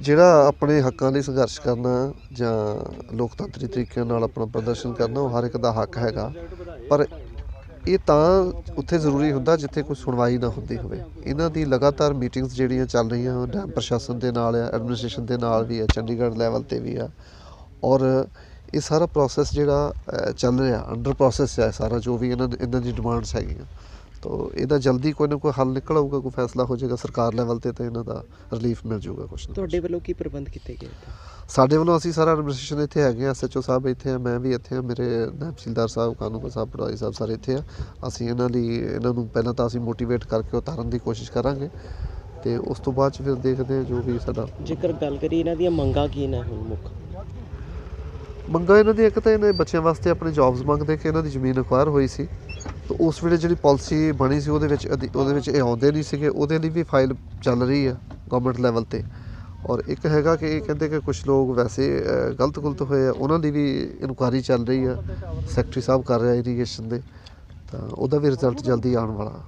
ਜਿਹੜਾ ਆਪਣੇ ਹੱਕਾਂ ਲਈ ਸੰਘਰਸ਼ ਕਰਨਾ ਜਾਂ ਲੋਕਤੰਤਰੀ ਤਰੀਕੇ ਨਾਲ ਆਪਣਾ ਪ੍ਰਦਰਸ਼ਨ ਕਰਨਾ, ਉਹ ਹਰ ਇੱਕ ਦਾ ਹੱਕ ਹੈਗਾ। ਪਰ ਇਹ ਤਾਂ ਉੱਥੇ ਜ਼ਰੂਰੀ ਹੁੰਦਾ ਜਿੱਥੇ ਕੋਈ ਸੁਣਵਾਈ ਨਾ ਹੁੰਦੀ ਹੋਵੇ। ਇਹਨਾਂ ਦੀ ਲਗਾਤਾਰ ਮੀਟਿੰਗਸ ਜਿਹੜੀਆਂ ਚੱਲ ਰਹੀਆਂ, ਉਹ ਡੈਮ ਪ੍ਰਸ਼ਾਸਨ ਦੇ ਨਾਲ ਆ, ਐਡਮਿਨਿਸਟ੍ਰੇਸ਼ਨ ਦੇ ਨਾਲ ਵੀ ਆ, ਚੰਡੀਗੜ੍ਹ ਲੈਵਲ ਤੇ ਵੀ ਆ। ਔਰ ਇਹ ਸਾਰਾ ਪ੍ਰੋਸੈਸ ਜਿਹੜਾ ਚੱਲ ਰਿਹਾ ਅੰਡਰ ਪ੍ਰੋਸੈਸ ਹੈ ਸਾਰਾ, ਜੋ ਵੀ ਇਹਨਾਂ ਇਹਨਾਂ ਦੀ ਡਿਮਾਂਡਸ ਹੈਗੀਆਂ। ਤੋ ਇਹਦਾ ਜਲਦੀ ਕੋਈ ਨਾ ਕੋਈ ਹੱਲ ਨਿਕਲ ਆਊਗਾ ਕੋਈ ਫੈਸਲਾ ਹੋ ਜਾਏਗਾ ਸਰਕਾਰ ਲੈਵਲ ਤੇ ਤਾਂ ਇਹਨਾਂ ਦਾ ਰਿਲੀਫ ਮਿਲ ਜਾਊਗਾ ਕੁਛ ਨਾ। ਤੁਹਾਡੇ ਵੱਲੋਂ ਕੀ ਪ੍ਰਬੰਧ ਕੀਤੇ ਗਏ? ਸਾਡੇ ਵੱਲੋਂ ਅਸੀਂ ਸਾਰਾ ਐਡਮਿਨਿਸਟ੍ਰੇਸ਼ਨ ਇੱਥੇ ਹੈਗੇ ਆ ਐਸਐਚਓ ਸਾਹਿਬ ਇੱਥੇ ਆ ਮੈਂ ਵੀ ਇੱਥੇ ਆ ਮੇਰੇ ਤਹਿਸੀਲਦਾਰ ਸਾਹਿਬ ਕਾਨੂੰਗੋ ਸਾਹਿਬ ਪਟਵਾਰੀ ਸਾਹਿਬ ਸਾਰੇ ਇੱਥੇ ਆ ਅਸੀਂ ਇਹਨਾਂ ਲਈ ਇਹਨਾਂ ਨੂੰ ਪਹਿਲਾਂ ਤਾਂ ਅਸੀਂ ਮੋਟੀਵੇਟ ਕਰਕੇ ਉਤਾਰਨ ਦੀ ਕੋਸ਼ਿਸ਼ ਕਰਾਂਗੇ ਤੇ ਉਸ ਤੋਂ ਬਾਅਦ 'ਚ ਫਿਰ ਦੇਖਦੇ ਆ ਜੋ ਵੀ ਸਾਡਾ ਜੇਕਰ ਗੱਲ ਕਰੀਏ ਇਹਨਾਂ ਦੀਆਂ ਮੰਗਾਂ ਕੀ ਨੇ ਹੁਣ ਮੁੱਖ ਮੰਗਾਂ ਇਹਨਾਂ ਦੀ ਇੱਕ ਤਾਂ ਇਹਨੇ ਬੱਚਿਆਂ ਵਾਸਤੇ ਆਪਣੀ ਜੌਬਸ ਮੰਗਦੇ ਕਿ ਇਹਨਾਂ ਦੀ ਜ਼ਮੀਨ ਅਕਵਾਇਰ ਹੋਈ ਸੀ ਤਾਂ ਉਸ ਵੇਲੇ ਜਿਹੜੀ ਪਾਲਿਸੀ ਬਣੀ ਸੀ, ਉਹਦੇ ਵਿੱਚ ਅਧੀ- ਉਹਦੇ ਵਿੱਚ ਇਹ ਆਉਂਦੇ ਨਹੀਂ ਸੀਗੇ। ਉਹਦੇ ਲਈ ਵੀ ਫਾਈਲ ਚੱਲ ਰਹੀ ਆ ਗਵਰਨਮੈਂਟ ਲੈਵਲ ਤੇ। ਔਰ ਇੱਕ ਹੈਗਾ ਕਿ ਇਹ ਕਹਿੰਦੇ ਕਿ ਕੁਝ ਲੋਕ ਵੈਸੇ ਗਲਤ ਗੁਲਤ ਹੋਏ ਆ। ਉਹਨਾਂ ਦੀ ਵੀ ਇਨਕੁਆਰੀ ਚੱਲ ਰਹੀ ਆ। ਸੈਕਟਰੀ ਸਾਹਿਬ ਕਰ ਰਿਹਾ ਇਰੀਗੇਸ਼ਨ ਦੇ। ਤਾਂ ਉਹਦਾ ਵੀ ਰਿਜ਼ਲਟ ਜਲਦੀ ਆਉਣ ਵਾਲਾ।